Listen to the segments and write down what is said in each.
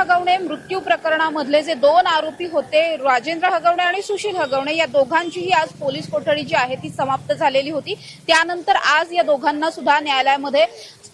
हगवणे मृत्यू प्रकरणामधले जे दोन आरोपी होते राजेंद्र हगवणे आणि सुशील हगवणे या दोघांचीही आज पोलीस कोठडी जी आहे ती समाप्त झालेली होती. त्यानंतर आज या दोघांना सुद्धा न्यायालयामध्ये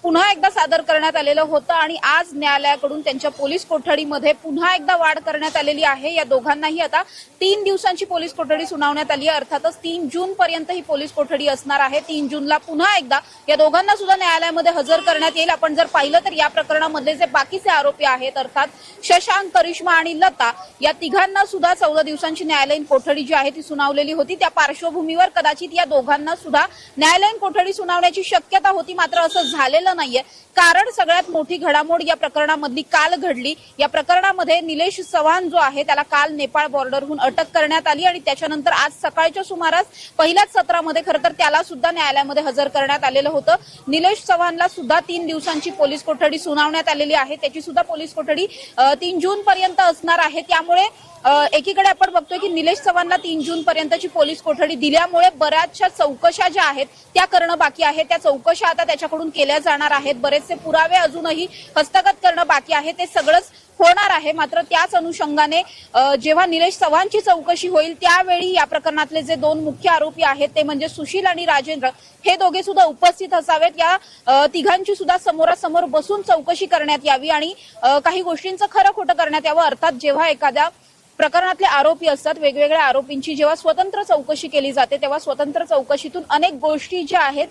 पुन्हा एकदा सादर करण्यात आलेलं होतं आणि आज न्यायालयाकडून त्यांच्या पोलीस कोठडीमध्ये पुन्हा एकदा वाढ करण्यात आलेली आहे. या दोघांनाही आता तीन दिवसांची पोलीस कोठडी सुनावण्यात आली आहे. अर्थातच तीन जून पर्यंत ही पोलीस कोठडी असणार आहे. तीन जूनला पुन्हा एकदा या दोघांना सुद्धा न्यायालयामध्ये हजर करण्यात येईल. आपण जर पाहिलं तर या प्रकरणामधले जे बाकीचे आरोपी आहेत अर्थात शशांक करिश्मा आणि लता या तिघांना सुद्धा चौदा दिवसांची न्यायालयीन कोठडी जी आहे ती सुनावलेली होती. त्या पार्श्वभूमीवर कदाचित या दोघांना सुद्धा न्यायालयीन कोठडी सुनावण्याची शक्यता होती. मात्र असं झालेलं नाहीये. कारण सगळ्यात मोठी घडामोड या प्रकरणामधली काल घडली. या प्रकरणामध्ये निलेश चव्हाण जो आहे त्याला काल नेपाळ बॉर्डरहून अटक करण्यात आली आणि त्याच्यानंतर आज सकाळच्या सुमारास पहिल्याच सत्रामध्ये खरं तर त्याला सुद्धा न्यायालयामध्ये हजर करण्यात आलेलं होतं. निलेश चव्हाणला सुद्धा तीन दिवसांची पोलीस कोठडी सुनावण्यात आलेली आहे. त्याची सुद्धा पोलीस कोठडी तीन जून पर्यंत असणार आहे. त्यामुळे एकीकडे आपण बघतोय की निलेश चव्हाणला तीन जून पर्यंतची पोलीस कोठडी दिल्यामुळे बऱ्याचशा चौकशा ज्या आहेत त्या करणं बाकी आहे. त्या चौकशा आता त्याच्याकडून केल्या जाणार आहेत. बरेचसे पुरावे अजूनही हस्तगत करणं बाकी आहे. ते सगळंच होणार आहे. मात्र त्याच अनुषंगाने जेव्हा निलेश चव्हाणची चौकशी होईल त्यावेळी या प्रकरणातले जे दोन मुख्य आरोपी आहेत ते म्हणजे सुशील आणि राजेंद्र हे दोघे सुद्धा उपस्थित असावेत. या तिघांची सुद्धा समोरासमोर बसून चौकशी करण्यात यावी आणि काही गोष्टींचं खरं खोटं करण्यात यावं. अर्थात जेव्हा एखाद्या प्रकरणातले आरोपी असतात वेगवेगळ्या आरोपींची जेव्हा स्वतंत्र चौकशी केली जाते तेव्हा स्वतंत्र चौकशीतून अनेक गोष्टी ज्या आहेत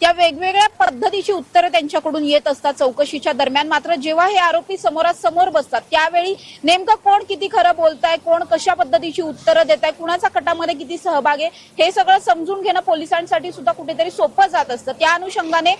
त्या वेगवेगळ्या पद्धतीची उत्तरं त्यांच्याकडून येत असतात चौकशीच्या दरम्यान. मात्र जेव्हा हे आरोपी समोरासमोर बसतात त्यावेळी नेमकं कोण किती खरं बोलताय कोण कशा पद्धतीची उत्तरं देत आहे कुणाचा कटामध्ये किती सहभाग आहे हे सगळं समजून घेणं पोलिसांसाठी सुद्धा कुठेतरी सोपं जात असतं. त्या अनुषंगाने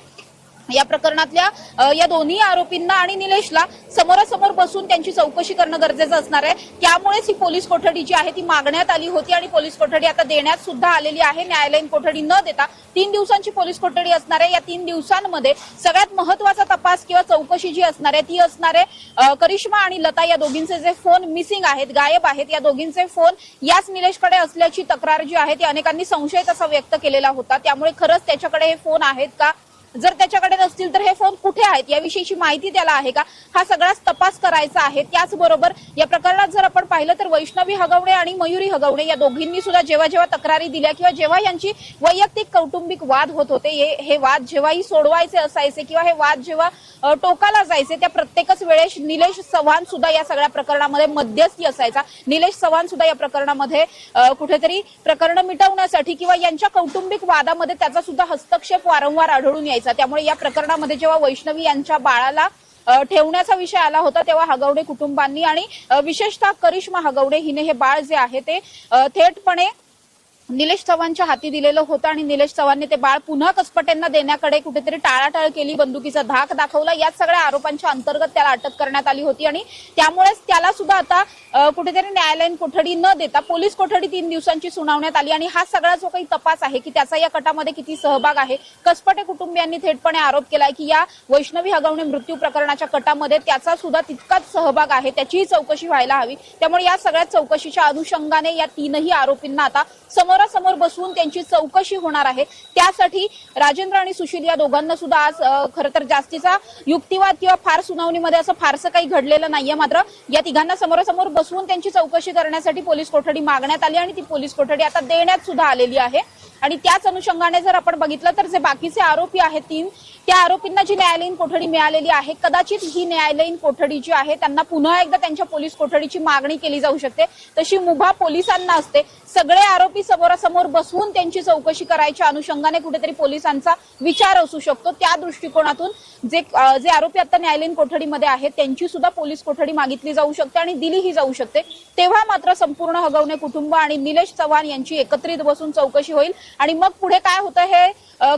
या प्रकरणातल्या या दोन्ही आरोपींना आणि निलेशला समोरासमोर बसून त्यांची चौकशी करणं गरजेचं असणार आहे. त्यामुळेच ही पोलीस कोठडी जी आहे ती मागण्यात आली होती आणि पोलीस कोठडी आता देण्यात सुद्धा आलेली आहे. न्यायालयीन कोठडी न देता तीन दिवसांची पोलीस कोठडी असणार आहे. या तीन दिवसांमध्ये सगळ्यात महत्त्वाचा तपास किंवा चौकशी जी असणार आहे ती असणार आहे करिश्मा आणि लता या दोघींचे जे फोन मिसिंग आहेत गायब आहेत या दोघींचे फोन याच निलेशकडे असल्याची तक्रार जी आहे ती अनेकांनी संशय तसा व्यक्त केलेला होता. त्यामुळे खरंच त्याच्याकडे हे फोन आहेत का? जर त्याच्याकडे नसतील तर हे फोन कुठे आहेत? याविषयीची माहिती त्याला आहे का? हा सगळाच तपास करायचा आहे. त्याचबरोबर या प्रकरणात जर आपण पाहिलं तर वैष्णवी हगवणे आणि मयुरी हगवणे या दोघींनी सुद्धा जेव्हा जेव्हा तक्रारी दिल्या किंवा जेव्हा यांची वैयक्तिक कौटुंबिक वाद होत होते हे- हे वाद जेव्हाही सोडवायचे असायचे किंवा हे वाद जेव्हा टोकाला जायचे त्या प्रत्येकच वेळेस निलेश चव्हाण सुद्धा या सगळ्या प्रकरणामध्ये मध्यस्थी असायचा. निलेश चव्हाण सुद्धा या प्रकरणामध्ये कुठेतरी प्रकरण मिटवण्यासाठी किंवा यांच्या कौटुंबिक वादामध्ये त्याचा सुद्धा हस्तक्षेप वारंवार आढळून यायचा. त्यामुळे या प्रकरणामध्ये जेव्हा वैष्णवी यांच्या बाळाला ठेवण्याचा विषय आला होता तेव्हा हगवणे कुटुंबांनी आणि विशेषतः करिश्मा हगवणे हिने हे बाळ जे आहे ते थेटपणे निलेश चव्हाणच्या हाती दिलेलं होतं आणि निलेश चव्हाणने ते बाळ पुन्हा कसपटेंना देण्याकडे कुठेतरी टाळाटाळ केली बंदुकीचा धाक दाखवला. याच सगळ्या आरोपांच्या अंतर्गत त्याला अटक करण्यात आली होती आणि त्यामुळेच त्याला सुद्धा आता कुठेतरी न्यायालयीन कोठडी न देता पोलीस कोठडी तीन दिवसांची सुनावण्यात आली आणि हा सगळा जो काही तपास आहे की त्याचा या कटामध्ये किती सहभाग आहे कसपटे कुटुंबियांनी थेटपणे आरोप केलाय की या वैष्णवी हगवणे मृत्यू प्रकरणाच्या कटामध्ये त्याचा सुद्धा तितकाच सहभाग आहे त्याचीही चौकशी व्हायला हवी. त्यामुळे या सगळ्या चौकशीच्या अनुषंगाने या तीनही आरोपींना आता समोर समोरासमोर बसवून त्यांची चौकशी होणार आहे. त्यासाठी राजेंद्र आणि सुशील या दोघांना सुद्धा आज खरं तर जास्तीचा युक्तिवाद किंवा फार सुनावणीमध्ये असं फारसं काही घडलेलं नाहीये मात्र. या तिघांना समोरासमोर बसवून त्यांची चौकशी करण्यासाठी पोलीस कोठडी मागण्यात आली आणि ती पोलीस कोठडी आता देण्यात सुद्धा आलेली आहे. आणि त्याच अनुषंगाने जर आपण बघितलं तर जे बाकीचे आरोपी आहेत तीन त्या आरोपींना जी न्यायालयीन कोठडी मिळालेली आहे कदाचित ही न्यायालयीन कोठडी जी आहे त्यांना पुन्हा एकदा त्यांच्या पोलीस कोठडीची मागणी केली जाऊ शकते. तशी मुभा पोलिसांना असते. सगळे आरोपी समोरासमोर बसवून त्यांची चौकशी करायच्या अनुषंगाने कुठेतरी पोलिसांचा विचार असू शकतो. त्या दृष्टिकोनातून जे जे आरोपी आता न्यायालयीन कोठडीमध्ये आहेत त्यांची सुद्धा पोलीस कोठडी मागितली जाऊ शकते आणि दिलीही जाऊ शकते. तेव्हा मात्र संपूर्ण हगवणे कुटुंब आणि निलेश चव्हाण यांची एकत्रित बसून चौकशी होईल. आणि मग पुढे काय होतं हे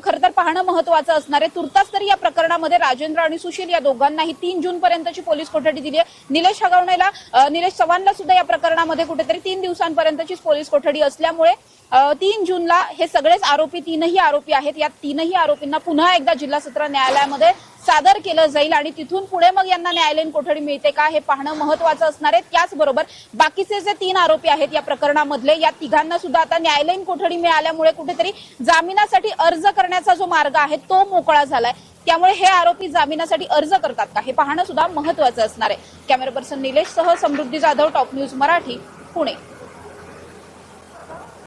खरं तर पाहणं महत्वाचं असणार आहे. आताच तरी या प्रकरणामध्ये राजेंद्र आणि सुशील या दोघांनाही तीन जून पर्यंतची पोलीस कोठडी दिली आहे. निलेश हगवणेला निलेश चव्हाणला सुद्धा या प्रकरणामध्ये कुठेतरी तीन दिवसांपर्यंतचीच पोलीस कोठडी असल्यामुळे तीन जूनला हे सगळेच आरोपी तीनही आरोपी आहेत. या तीनही आरोपींना पुन्हा एकदा जिल्हा सत्र न्यायालयामध्ये सादर केलं जाईल आणि तिथून पुढे मग यांना न्यायालयीन कोठडी मिळते का हे पाहणं महत्वाचं असणार आहे. त्याचबरोबर बाकीचे जे तीन आरोपी आहेत या प्रकरणामधले या तिघांना सुद्धा आता न्यायालयीन कोठडी मिळाल्यामुळे कुठेतरी जामिनासाठी अर्ज करण्याचा जो मार्ग आहे तो मोकळा झालाय. त्यामुळे हे आरोपी जामिनासाठी अर्ज करतात का हे पाहणं सुद्धा महत्वाचं असणार आहे. कॅमेरा पर्सन निलेश सह समृद्धी जाधव टॉप न्यूज मराठी पुणे.